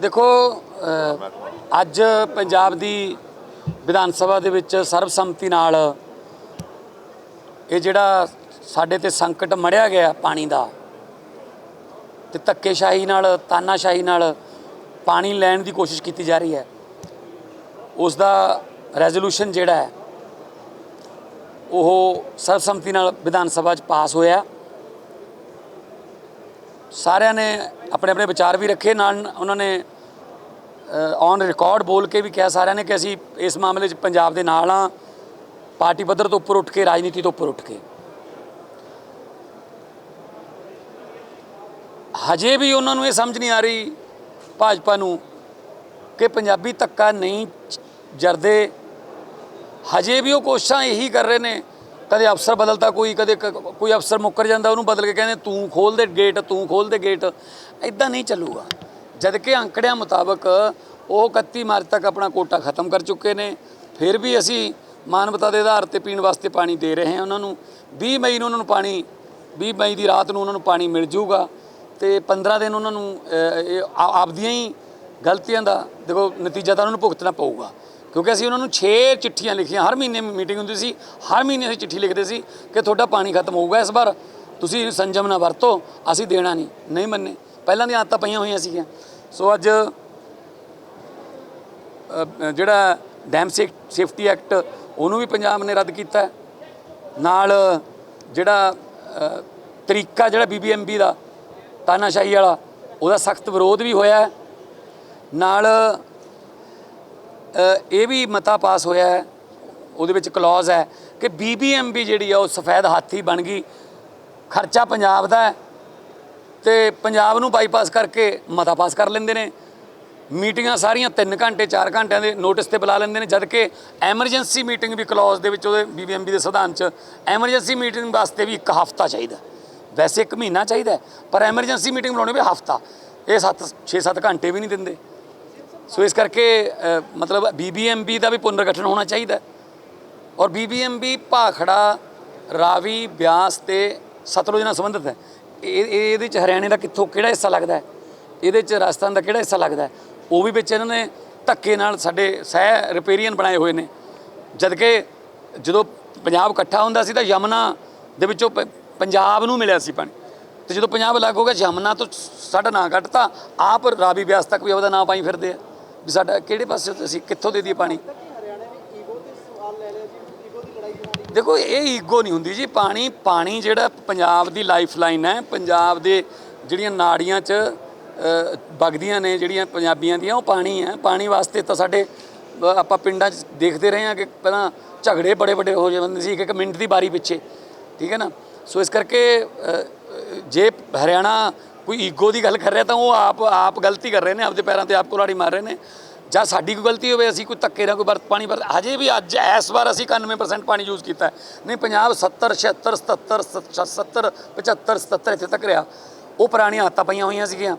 ਦੇਖੋ ਅੱਜ ਪੰਜਾਬ ਦੀ ਵਿਧਾਨ ਸਭਾ ਦੇ ਵਿੱਚ ਸਰਬਸੰਮਤੀ ਨਾਲ ਇਹ ਜਿਹੜਾ ਸਾਡੇ ਤੇ ਸੰਕਟ ਮੜਿਆ ਗਿਆ ਪਾਣੀ ਦਾ ਤੇ ਧੱਕੇਸ਼ਾਹੀ ਨਾਲ, ਤਾਨਾਸ਼ਾਹੀ ਨਾਲ ਪਾਣੀ ਲੈਣ ਦੀ ਕੋਸ਼ਿਸ਼ ਕੀਤੀ ਜਾ ਰਹੀ ਹੈ। ਉਸ ਦਾ ਰੈਜ਼ੋਲੂਸ਼ਨ ਜਿਹੜਾ ਹੈ ਉਹ ਸਰਬਸੰਮਤੀ ਨਾਲ ਵਿਧਾਨ ਸਭਾ 'ਚ ਪਾਸ ਹੋਇਆ। ਸਾਰਿਆਂ ਨੇ ਆਪਣੇ ਆਪਣੇ ਵਿਚਾਰ ਵੀ ਰੱਖੇ। ਨਾਲ ਉਹਨਾਂ ਨੇ ਔਨ ਰਿਕਾਰਡ ਬੋਲ ਕੇ ਵੀ ਕਿਹਾ ਸਾਰਿਆਂ ਨੇ ਕਿ ਅਸੀਂ ਇਸ ਮਾਮਲੇ 'ਚ ਪੰਜਾਬ ਦੇ ਨਾਲ ਆ ਪਾਰਟੀ ਪੱਧਰ ਤੋਂ ਉੱਪਰ ਉੱਠ ਕੇ, ਰਾਜਨੀਤੀ ਤੋਂ ਉੱਪਰ ਉੱਠ ਕੇ। ਹਜੇ ਵੀ ਉਹਨਾਂ ਨੂੰ ਇਹ ਸਮਝ ਨਹੀਂ ਆ ਰਹੀ ਭਾਜਪਾ ਨੂੰ ਕਿ ਪੰਜਾਬੀ ਧੱਕਾ ਨਹੀਂ ਜਰਦੇ। ਹਜੇ ਵੀ ਉਹ ਕੋਸ਼ਿਸ਼ਾਂ ਇਹੀ ਕਰ ਰਹੇ ਨੇ। ਕਦੇ ਅਫਸਰ ਬਦਲਦਾ ਕੋਈ, ਕਦੇ ਕ- ਕੋਈ ਅਫਸਰ ਮੁੱਕਰ ਜਾਂਦਾ, ਉਹਨੂੰ ਬਦਲ ਕੇ ਕਹਿੰਦੇ ਤੂੰ ਖੋਲ ਦੇ ਗੇਟ ਤੂੰ ਖੋਲ ਦੇ ਗੇਟ ਇਦਾਂ ਨਹੀਂ ਚੱਲੂਗਾ। ਜਦ ਕਿ ਅੰਕੜਿਆਂ ਮੁਤਾਬਕ ਉਹ 31 ਮਾਰਚ ਤੱਕ ਆਪਣਾ ਕੋਟਾ ਖਤਮ ਕਰ ਚੁੱਕੇ ਨੇ। ਫਿਰ ਵੀ ਅਸੀਂ ਮਾਨਵਤਾ ਦੇ ਆਧਾਰ ਤੇ ਪੀਣ ਵਾਸਤੇ ਪਾਣੀ ਦੇ ਰਹੇ ਹਾਂ ਉਹਨਾਂ ਨੂੰ। 20 ਮਈ ਨੂੰ ਉਹਨਾਂ ਨੂੰ ਪਾਣੀ 20 ਮਈ ਦੀ ਰਾਤ ਨੂੰ ਉਹਨਾਂ ਨੂੰ ਪਾਣੀ ਮਿਲ ਜਾਊਗਾ। ਤੇ 15 ਦਿਨ ਉਹਨਾਂ ਨੂੰ ਇਹ ਆਪਦੀਆਂ ਹੀ ਗਲਤੀਆਂ ਦਾ ਦੇਖੋ ਨਤੀਜਾ ਤਾਂ ਉਹਨਾਂ ਨੂੰ ਭੁਗਤਣਾ ਪਊਗਾ। ਕਿਉਂਕਿ ਅਸੀਂ ਉਹਨਾਂ ਨੂੰ 6 ਚਿੱਠੀਆਂ ਲਿਖੀਆਂ, ਹਰ ਮਹੀਨੇ ਮੀਟਿੰਗ ਹੁੰਦੀ ਸੀ, ਹਰ ਮਹੀਨੇ ਅਸੀਂ ਚਿੱਠੀ ਲਿਖਦੇ ਸੀ ਕਿ ਤੁਹਾਡਾ ਪਾਣੀ ਖਤਮ ਹੋਊਗਾ ਇਸ ਵਾਰ। ਤੁਸੀਂ ਸੰਜਮ ਨਾ ਵਰਤੋ, ਅਸੀਂ ਦੇਣਾ ਨਹੀਂ ਨਹੀਂ ਮੰਨੇ। ਪਹਿਲਾਂ ਦੀਆਂ ਆਦਤਾਂ ਪਈਆਂ ਹੋਈਆਂ ਸੀਗੀਆਂ। ਸੋ ਅੱਜ ਜਿਹੜਾ ਡੈਮ ਸੇਫਟੀ ਐਕਟ ਉਹਨੂੰ ਵੀ ਪੰਜਾਬ ਨੇ ਰੱਦ ਕੀਤਾ। ਨਾਲ ਜਿਹੜਾ ਤਰੀਕਾ ਜਿਹੜਾ ਬੀਬੀਐਮਬੀ ਦਾ, ਤਾਨਾਸ਼ਾਹੀ ਵਾਲਾ, ਉਹਦਾ ਸਖਤ ਵਿਰੋਧ ਵੀ ਹੋਇਆ। ਨਾਲ ਇਹ ਵੀ ਮਤਾ ਪਾਸ ਹੋਇਆ ਹੈ। ਉਹਦੇ ਵਿੱਚ ਕਲੌਜ਼ ਹੈ ਕਿ ਬੀਬੀਐਮਬੀ ਜਿਹੜੀ ਆ, ਉਹ ਸਫੈਦ ਹਾਥੀ ਬਣ ਗਈ। ਖਰਚਾ ਪੰਜਾਬ ਦਾ ਹੈ ਤੇ ਪੰਜਾਬ ਨੂੰ ਬਾਈਪਾਸ ਕਰਕੇ ਮਤਾ ਪਾਸ ਕਰ ਲੈਂਦੇ ਨੇ। ਮੀਟਿੰਗਾਂ ਸਾਰੀਆਂ 3 ਘੰਟੇ 4 ਘੰਟਿਆਂ ਦੇ ਨੋਟਿਸ ਤੇ ਬੁਲਾ ਲੈਂਦੇ ਨੇ ਜਦ ਕਿ ਐਮਰਜੈਂਸੀ ਮੀਟਿੰਗ ਵੀ ਕਲੌਜ਼ ਦੇ ਵਿੱਚ ਉਹਦੇ ਬੀਬੀਐਮਬੀ ਦੇ ਸੰਵਿਧਾਨ 'ਚ ਐਮਰਜੈਂਸੀ ਮੀਟਿੰਗ ਵਾਸਤੇ ਵੀ ਇੱਕ ਹਫ਼ਤਾ ਚਾਹੀਦਾ ਵੈਸੇ ਇੱਕ ਮਹੀਨਾ ਚਾਹੀਦਾ ਪਰ ਐਮਰਜੈਂਸੀ ਮੀਟਿੰਗ ਬੁਲਾਉਣੀ ਵੀ ਹਫ਼ਤਾ। ਇਹ 7 6-7 ਘੰਟੇ ਵੀ ਨਹੀਂ ਦਿੰਦੇ। ਸੋ ਇਸ ਕਰਕੇ ਅ, ਮਤਲਬ ਬੀਬੀਐਮਬੀ ਦਾ ਵੀ ਪੁਨਰਗਠਨ ਹੋਣਾ ਚਾਹੀਦਾ ਹੈ। ਔਰ ਬੀਬੀਐਮਬੀ ਭਾਖੜਾ ਰਾਵੀ ਬਿਆਸ ਤੇ ਸਤਲੁਜ ਨਾਲ ਸੰਬੰਧਿਤ ਹੈ। ਇਹ ਇਹਦੇ ਚ ਹਰਿਆਣੇ ਦਾ ਕਿੱਥੋਂ ਕਿਹੜਾ ਹਿੱਸਾ ਲੱਗਦਾ ਹੈ? ਇਹਦੇ ਚ ਰਾਜਸਥਾਨ ਦਾ ਕਿਹੜਾ ਹਿੱਸਾ ਲੱਗਦਾ ਹੈ? ਉਹ ਵੀ ਵਿੱਚ ਇਹਨਾਂ ਨੇ ਧੱਕੇ ਨਾਲ ਸਾਡੇ ਸਹਿ ਰਿਪੇਰੀਅਨ ਬਣਾਏ ਹੋਏ ਨੇ। ਜਦਕਿ ਜਦੋਂ ਪੰਜਾਬ ਇਕੱਠਾ ਹੁੰਦਾ ਸੀ ਤਾਂ ਯਮਨਾ ਦੇ ਵਿੱਚੋਂ ਪ- ਪੰਜਾਬ ਨੂੰ ਮਿਲਿਆ ਸੀ ਪਾਣੀ। ਤੇ ਜਦੋਂ ਪੰਜਾਬ ਅਲੱਗ ਹੋ ਗਿਆ ਯਮਨਾ ਤੋਂ ਸਾਡਾ ਨਾਂ ਕੱਟਤਾ ਆਪ ਰਾਵੀ ਬਿਆਸ ਤੱਕ ਵੀ ਉਹਦਾ ਨਾਂ ਪਾਈ ਫਿਰਦੇ ਆ। ਵੀ ਸਾਡਾ ਕਿਹੜੇ ਪਾਸੇ ਤੋਂ ਅਸੀਂ ਕਿੱਥੋਂ ਦੇ ਦਈਏ ਪਾਣੀ? ਦੇਖੋ ਇਹ ਈਗੋ ਨਹੀਂ ਹੁੰਦੀ ਜੀ ਪਾਣੀ ਪਾਣੀ ਜਿਹੜਾ ਪੰਜਾਬ ਦੀ ਲਾਈਫ ਲਾਈਨ ਹੈ ਪੰਜਾਬ ਦੇ ਜਿਹੜੀਆਂ ਨਾੜੀਆਂ 'ਚ ਅ, ਵਗਦੀਆਂ ਨੇ ਜਿਹੜੀਆਂ ਪੰਜਾਬੀਆਂ ਦੀਆਂ ਉਹ ਪਾਣੀ ਹੈ। ਪਾਣੀ ਵਾਸਤੇ ਤਾਂ ਸਾਡੇ ਆਪਾਂ ਪਿੰਡਾਂ 'ਚ ਦੇਖਦੇ ਰਹੇ ਹਾਂ ਕਿ ਪਹਿਲਾਂ ਝਗੜੇ ਬੜੇ ਵੱਡੇ ਹੋ ਜਾਂਦੇ ਸੀ ਇੱਕ ਇੱਕ ਮਿੰਟ ਦੀ ਬਾਰੀ ਪਿੱਛੇ। ਠੀਕ ਹੈ ਨਾ? ਸੋ ਇਸ ਕਰਕੇ ਜੇ ਹਰਿਆਣਾ ਕੋਈ ਈਗੋ ਦੀ ਗੱਲ ਕਰ ਰਿਹਾ ਤਾਂ ਉਹ ਆਪ ਆਪ ਗਲਤੀ ਕਰ ਰਹੇ ਨੇ, ਆਪਦੇ ਪੈਰਾਂ ਤੇ ਆਪ ਕੁਲਾੜੀ ਮਾਰ ਰਹੇ ਨੇ। ਜਾਂ ਸਾਡੀ ਕੋਈ ਗਲਤੀ ਹੋਵੇ, ਅਸੀਂ ਕੋਈ ਧੱਕੇ ਨਾਲ ਕੋਈ ਵਰਤ ਪਾਣੀ ਵਰਤ, ਹਜੇ ਵੀ ਅੱਜ ਇਸ ਵਾਰ ਅਸੀਂ 91% ਪਾਣੀ ਯੂਜ਼ ਕੀਤਾ ਹੈ। ਨਹੀਂ ਪੰਜਾਬ 70 76 77 70 75 77 ਇੱਥੇ ਤੱਕ ਰਿਹਾ। ਉਹ ਪੁਰਾਣੀਆਂ ਹੱਤਾਂ ਪਈਆਂ ਹੋਈਆਂ ਸੀਗੀਆਂ।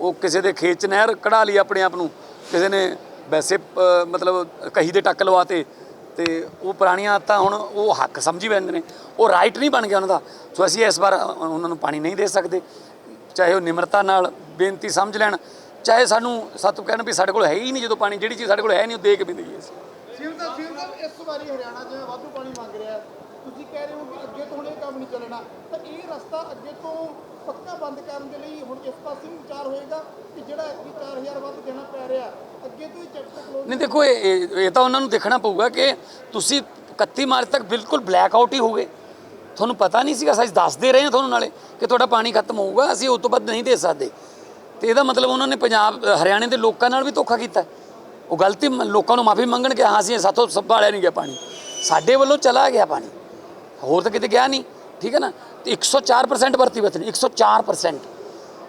ਉਹ ਕਿਸੇ ਦੇ ਖੇਤ 'ਚ ਨਹਿਰ ਕਢਾ ਲਈ ਆਪਣੇ ਆਪ ਨੂੰ। ਕਿਸੇ ਨੇ ਵੈਸੇ ਮਤਲਬ ਕਹੀ ਦੇ ਟੱਕ ਲਵਾਤੇ। ਤੇ ਉਹ ਪੁਰਾਣੀਆਂ ਹੱਤਾਂ ਹੁਣ ਉਹ ਹੱਕ ਸਮਝੀ ਬੈਂਦੇ ਨੇ। ਉਹ ਰਾਈਟ ਨਹੀਂ ਬਣ ਗਿਆ ਉਹਨਾਂ ਦਾ। ਸੋ ਅਸੀਂ ਇਸ ਵਾਰ ਉਹਨਾਂ ਨੂੰ ਪਾਣੀ ਨਹੀਂ ਦੇ ਸਕਦੇ। ਚਾਹੇ ਉਹ ਨਿਮਰਤਾ ਨਾਲ ਬੇਨਤੀ ਸਮਝ ਲੈਣ ਚਾਹੇ ਸਾਨੂੰ ਸਤਿ ਕਹਿਣ ਵੀ ਸਾਡੇ ਕੋਲ ਹੈ ਹੀ ਨਹੀਂ ਜਦੋਂ ਪਾਣੀ ਜਿਹੜੀ ਚੀਜ਼ ਸਾਡੇ ਕੋਲ ਹੈ ਨਹੀਂ ਉਹ ਦੇ ਕੇ ਵੀ ਦਈਏ ਅਸੀਂ। ਸਿਵਲ ਦਾ ਸਿਵਲ ਦਾ ਇਸ ਵਾਰੀ ਹਰਿਆਣਾ ਜਿਵੇਂ ਵਾਧੂ ਪਾਣੀ ਮੰਗ ਰਿਹਾ। ਹੈ, ਤੁਸੀਂ ਕਹਿ ਰਹੇ ਹੋ ਕਿ ਅੱਗੇ ਤੋਂ ਹੁਣ ਇਹ ਕੰਮ ਨਹੀਂ ਚੱਲਣਾ। ਤਾਂ ਇਹ ਰਸਤਾ ਅੱਗੇ ਤੋਂ ਪੱਕਾ ਬੰਦ ਕਰਨ ਦੇ ਲਈ ਹੁਣ ਇਸ ਪਾਸੇ ਵੀ ਵਿਚਾਰ ਹੋਏਗਾ ਕਿ ਜਿਹੜਾ ਕਿ 4000 ਵੱਧ ਦੇਣਾ ਪੈ ਰਿਹਾ। ਅੱਗੇ ਤੋਂ ਹੀ ਚੈਪਟਰ ਕਲੋਜ਼ ਨਹੀਂ ਦੇਖੋ ਇਹ ਇਹ- ਇਹ ਤਾਂ ਉਹਨਾਂ ਨੂੰ ਦੇਖਣਾ ਪਊਗਾ ਕਿ ਤੁਸੀਂ 31 ਮਾਰਚ ਤੱਕ ਬਿਲਕੁਲ ਬਲੈਕ ਆਊਟ ਹੀ ਹੋਗੇ। ਤੁਹਾਨੂੰ ਪਤਾ ਨਹੀਂ ਸੀਗਾ, ਅਸੀਂ ਦੱਸਦੇ ਰਹੇ ਹਾਂ ਤੁਹਾਨੂੰ ਨਾਲੇ ਕਿ ਤੁਹਾਡਾ ਪਾਣੀ ਖਤਮ ਹੋਊਗਾ, ਅਸੀਂ ਉਸ ਤੋਂ ਬਾਅਦ ਨਹੀਂ ਦੇ ਸਕਦੇ। ਤੇ ਇਹਦਾ ਮਤਲਬ ਉਹਨਾਂ ਨੇ ਪੰਜਾਬ ਹਰਿਆਣੇ ਦੇ ਲੋਕਾਂ ਨਾਲ ਵੀ ਧੋਖਾ ਕੀਤਾ। ਉਹ ਗਲਤੀ ਲੋਕਾਂ ਨੂੰ ਮਾਫੀ ਮੰਗਣ ਕਿ ਹਾਂ, ਅਸੀਂ ਸਾਥੋਂ ਸੰਭਾਲਿਆ ਨਹੀਂ ਗਿਆ ਪਾਣੀ। ਸਾਡੇ ਵੱਲੋਂ ਚਲਾ ਗਿਆ ਪਾਣੀ। ਹੋਰ ਤਾਂ ਕਿਤੇ ਗਿਆ ਨਹੀਂ। ਠੀਕ ਹੈ ਨਾ? ਤੇ 104% ਵਰਤੀ ਬਤਨੀ 104%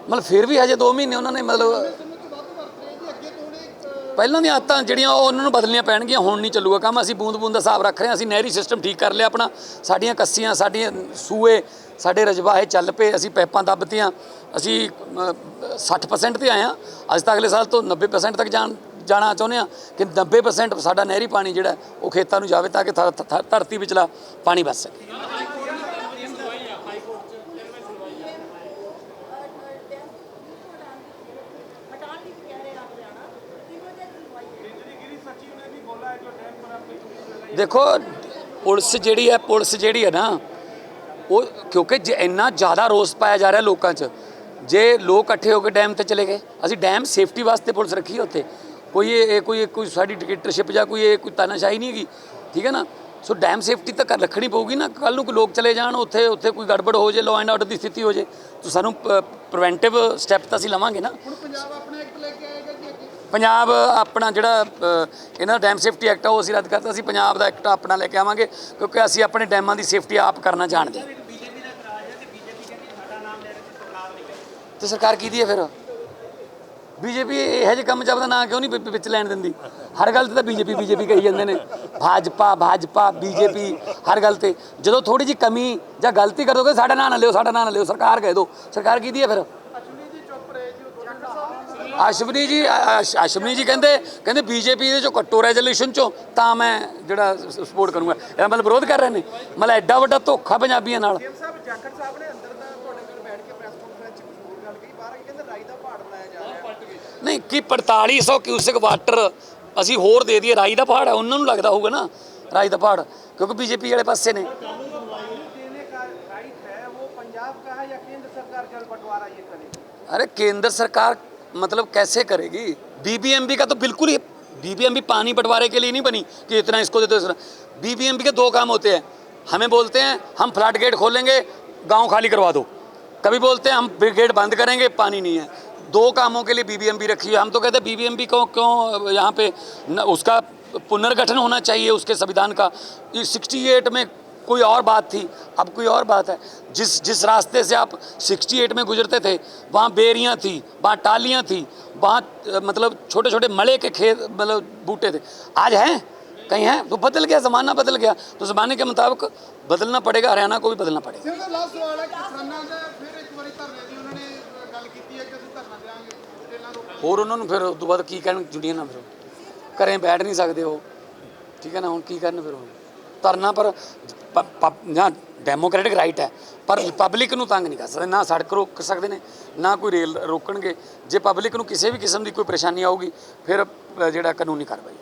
ਮਤਲਬ ਫਿਰ ਵੀ ਹਜੇ 2 ਮਹੀਨੇ ਉਹਨਾਂ ਨੇ ਮਤਲਬ ਸਮੇਂ ਤੋਂ ਵੱਧ ਵਰਤ ਰਹੇ ਜੀ ਅੱਗੇ ਤੋਂ ਹੁਣ ਇਹ ਅ, ਪਹਿਲਾਂ ਦੀਆਂ ਆਦਤਾਂ ਜਿਹੜੀਆਂ ਉਹ ਉਹਨਾਂ ਨੂੰ ਬਦਲਣੀਆਂ ਪੈਣਗੀਆਂ ਹੁਣ ਨਹੀਂ ਚੱਲੂਗਾ ਕੰਮ। ਅਸੀਂ ਬੂੰਦ ਬੂੰਦ ਦਾ ਹਿਸਾਬ ਰੱਖ ਰਹੇ ਹਾਂ ਅਸੀਂ ਨਹਿਰੀ ਸਿਸਟਮ ਠੀਕ ਕਰ ਲਿਆ ਆਪਣਾ। ਸਾਡੀਆਂ ਕੱਸੀਆਂ ਸਾਡੀਆਂ ਸੂਏ ਸਾਡੇ ਰਜਵਾਹੇ ਚੱਲ ਪਏ ਅਸੀਂ ਪੈਪਾਂ ਦੱਬਤੀਆਂ ਅਸੀਂ ਅਮ, 60% ਤੇ ਆਏ ਹਾਂ। ਅੱਜ ਤੱਕ ਅਗਲੇ ਸਾਲ ਤੋਂ 90% ਤੱਕ ਜਾਣ ਜਾਣਾ ਚਾਹੁੰਦੇ ਹਾਂ ਕਿ 90% ਸਾਡਾ ਨਹਿਰੀ ਪਾਣੀ ਜਿਹੜਾ ਉਹ ਖੇਤਾਂ ਨੂੰ ਜਾਵੇ ਤਾਂ ਕਿ ਧਰ- ਧਰਤੀ ਵਿਚਲਾ ਪਾਣੀ ਬਚ ਸਕੇ। ਦੇਖੋ, ਪੁਲਿਸ ਜਿਹੜੀ ਹੈ, ਪੁਲਿਸ ਜਿਹੜੀ ਹੈ ਨਾ, ਉਹ ਕਿਉਂਕਿ ਜੇ ਇੰਨਾ ਜ਼ਿਆਦਾ ਰੋਸ ਪਾਇਆ ਜਾ ਰਿਹਾ ਲੋਕਾਂ 'ਚ, ਜੇ ਲੋਕ ਇਕੱਠੇ ਹੋ ਕੇ ਡੈਮ ਤੇ ਚਲੇ ਗਏ, ਅਸੀਂ ਡੈਮ ਸੇਫਟੀ ਵਾਸਤੇ ਪੁਲਿਸ ਰੱਖੀ ਹੈ ਉੱਥੇ। ਕੋਈ ਇਹ ਕੋਈ ਕੋਈ ਸਾਡੀ ਡਿਕਟੇਟਰਸ਼ਿਪ ਜਾਂ ਕੋਈ ਇਹ ਕੋਈ ਤਾਨਾਸ਼ਾਹੀ ਨਹੀਂ ਹੈਗੀ, ਠੀਕ ਹੈ ਨਾ? ਸੋ ਡੈਮ ਸੇਫਟੀ ਤਾਂ ਕਰ ਰੱਖਣੀ ਪਊਗੀ ਨਾ ਕੱਲ ਨੂੰ ਕੋਈ ਲੋਕ ਚਲੇ ਜਾਣ, ਉੱਥੇ ਉੱਥੇ ਕੋਈ ਗੜਬੜ ਹੋ ਜੇ ਲਾਅ ਐਂਡ ਆਰਡਰ ਦੀ ਸਥਿਤੀ ਹੋ ਜੇ, ਤਾਂ ਸਾਨੂੰ ਪ੍ਰੀਵੈਂਟਿਵ ਸਟੈਪ ਤਾਂ ਅਸੀਂ ਲਵਾਂਗੇ ਨਾ। ਹੁਣ ਪੰਜਾਬ ਆਪਣੇ ਐਕਟ ਲੈ ਕੇ ਆਏਗਾ ਪੰਜਾਬ ਆਪਣਾ ਜਿਹੜਾ ਅ, ਇਹਨਾਂ ਦਾ ਡੈਮ ਸੇਫਟੀ ਐਕਟ ਆ ਉਹ ਅਸੀਂ ਰੱਦ ਕਰਤਾ। ਅਸੀਂ ਪੰਜਾਬ ਦਾ ਐਕਟ ਆਪਣਾ ਲੈ ਕੇ ਆਵਾਂਗੇ ਕਿਉਂਕਿ ਅਸੀਂ ਆਪਣੇ ਡੈਮਾਂ ਦੀ ਸੇਫਟੀ ਆਪ ਕਰਨਾ ਜਾਣਦੇ ਹਾਂ। ਤੇ ਸਰਕਾਰ ਕੀ ਦੀ ਹੈ ਫਿਰ? ਬੀਜੇਪੀ ਇਹੋ ਜਿਹੇ ਕੰਮ 'ਚ ਆਪਦਾ ਨਾਂ ਕਿਉਂ ਨਹੀਂ ਵਿ- ਵਿੱਚ ਲੈਣ ਦਿੰਦੀ? ਹਰ ਗੱਲ ਤੇ ਤਾਂ ਬੀਜੇਪੀ ਬੀਜੇਪੀ ਕਹੀ ਜਾਂਦੇ ਨੇ ਭਾਜਪਾ ਭਾਜਪਾ ਬੀਜੇਪੀ ਹਰ ਗੱਲ ਤੇ। ਜਦੋਂ ਥੋੜੀ ਜੀ ਕਮੀ ਜਾਂ ਗਲਤੀ ਕਰ ਦੋਗੇ ਸਾਡਾ ਨਾਂ ਨਾ ਲਿਓ ਸਾਡਾ ਨਾਂ ਨਾ ਲਿਓ ਸਰਕਾਰ ਕਹਿ ਦਿਓ ਸਰਕਾਰ ਕੀ ਦੀ ਹੈ ਫਿਰ ਅਸ਼ਵਨੀ ਜੀ ਚੁੱਪ ਰਹੇ ਜੀ ਉਹ ਜਾਖੜ ਸਾਹਿਬ ਅਸ਼ਵਨੀ ਜੀ ਅ- ਅਸ਼- ਅਸ਼ਵਨੀ ਜੀ ਕਹਿੰਦੇ ਕਹਿੰਦੇ ਬੀਜੇਪੀ ਦੇ ਚੋਂ ਕੱਟੋ ਰੈਜ਼ੋਲੂਸ਼ਨ ਚੋਂ ਤਾਂ ਮੈਂ ਜਿਹੜਾ ਸਪੋਰਟ ਕਰੂੰਗਾ ਇਹ ਮਤਲਬ ਵਿਰੋਧ ਕਰ ਰਹੇ ਨੇ ਮਤਲਬ ਐਡਾ ਵੱਡਾ ਧੋਖਾ ਪੰਜਾਬੀਆਂ ਨਾਲ ਸੀਐਮ ਸਾਹਿਬ ਜਾਖੜ ਸਾਹਿਬ ਨੇ ਅੰਦਰ ਦਾ ਤੁਹਾਡੇ ਨਾਲ ਬੈਠ ਕੇ ਪ੍ਰੈਸ ਕਾਨਫਰੰਸ 'ਚ ਕੁਝ ਹੋਰ ਗੱਲ ਕਹੀ ਬਾਹਰ ਆ ਕੇ ਕਹਿੰਦੇ ਰਾਈ ਦਾ ਪਹਾੜ ਬਣਾਇਆ ਜਾ ਰਿਹਾ ਨਹੀਂ ਕਿ 4500 ਕਿਊਸਿਕ ਵਾਟਰ ਅਸੀਂ ਹੋਰ ਦੇ ਦਈਏ ਰਾਈ ਦਾ ਪਹਾੜ ਹੈ ਉਹਨਾਂ ਨੂੰ ਲੱਗਦਾ ਹੋਊਗਾ ਨਾ ਰਾਈ ਦਾ ਪਹਾੜ ਕਿਉਂਕਿ ਬੀਜੇਪੀ ਵਾਲੇ ਪਾਸੇ ਨੇ देने का राइट है वो पंजाब का है या केंद्र सरकार जल बंटवारा ये करेगी अरे केंद्र सरकार मतलब कैसे करेगी? बीबीएमबी का तो बिल्कुल ही बीबीएमबी पानी बंटवारे के लिए नहीं बनी कि इतना इसको दे दो इतना बीबीएमबी के दो काम होते हैं। हमें बोलते हैं हम फ्लड गेट खोलेंगे गाँव खाली करवा दो। कभी बोलते हैं हम गेट बंद करेंगे पानी नहीं है। दो कामों के लिए बीबीएमबी रखी है। हम तो कहते हैं बीबीएमबी को क्यों यहाँ पे न, उसका पुनर्गठन होना चाहिए उसके संविधान का। सिक्सटी 68 में कोई और बात थी। अब कोई और बात है जिस जिस रास्ते से आप 68 में गुजरते थे वहाँ बेरियाँ थी वहाँ टालियाँ थी वहाँ अ, मतलब छोटे छोटे मले के खेत मतलब बूटे थे आज हैं कहीं हैं तो बदल गया ज़माना बदल गया तो ज़माने के मुताबिक बदलना पड़ेगा हरियाणा को भी बदलना पड़ेगा ਸਿੰਘ ਦਾ ਲਾਸਟ ਸਵਾਲ ਹੈ ਕਿਸਾਨਾਂ ਦਾ ਫਿਰ ਇੱਕ ਵਾਰੀ ਧਰਨੇ ਦੀ ਉਹਨਾਂ ਨੇ ਅ, ਗੱਲ ਕੀਤੀ ਹੈ ਕਿ ਅਸੀਂ ਧਰਨਾ ਦੇਵਾਂਗੇ ਟ੍ਰੇਨਾਂ ਰੋਕਾਂਗੇ ਹੋਰ ਉਹਨਾਂ ਨੂੰ ਫਿਰ ਉਸ ਤੋਂ ਬਾਅਦ ਕੀ ਕਹਿਣ ਜੁੜੀਆਂ ਨਾ ਫਿਰ ਉਹ। ਘਰੇ ਬੈਠ ਨਹੀਂ ਸਕਦੇ ਉਹ ਠੀਕ ਹੈ ਨਾ ਹੁਣ ਕੀ ਕਰਨ ਫਿਰ ਉਹ ਧਰਨਾ ਪਰ ਪ- ਜਾਂ ਡੈਮੋਕ੍ਰੈਟਿਕ ਰਾਈਟ ਹੈ। ਪਰ ਪਬਲਿਕ ਨੂੰ ਤੰਗ ਨਹੀਂ ਕਰ ਸਕਦੇ, ਨਾ ਸੜਕ ਰੋਕ ਸਕਦੇ ਨੇ, ਨਾ ਕੋਈ ਰੇਲ ਰੋਕਣਗੇ। ਜੇ ਪਬਲਿਕ ਨੂੰ ਕਿਸੇ ਵੀ ਕਿਸਮ ਦੀ ਕੋਈ ਪਰੇਸ਼ਾਨੀ ਆਊਗੀ, ਫਿਰ ਜਿਹੜਾ ਕਾਨੂੰਨੀ ਕਾਰਵਾਈ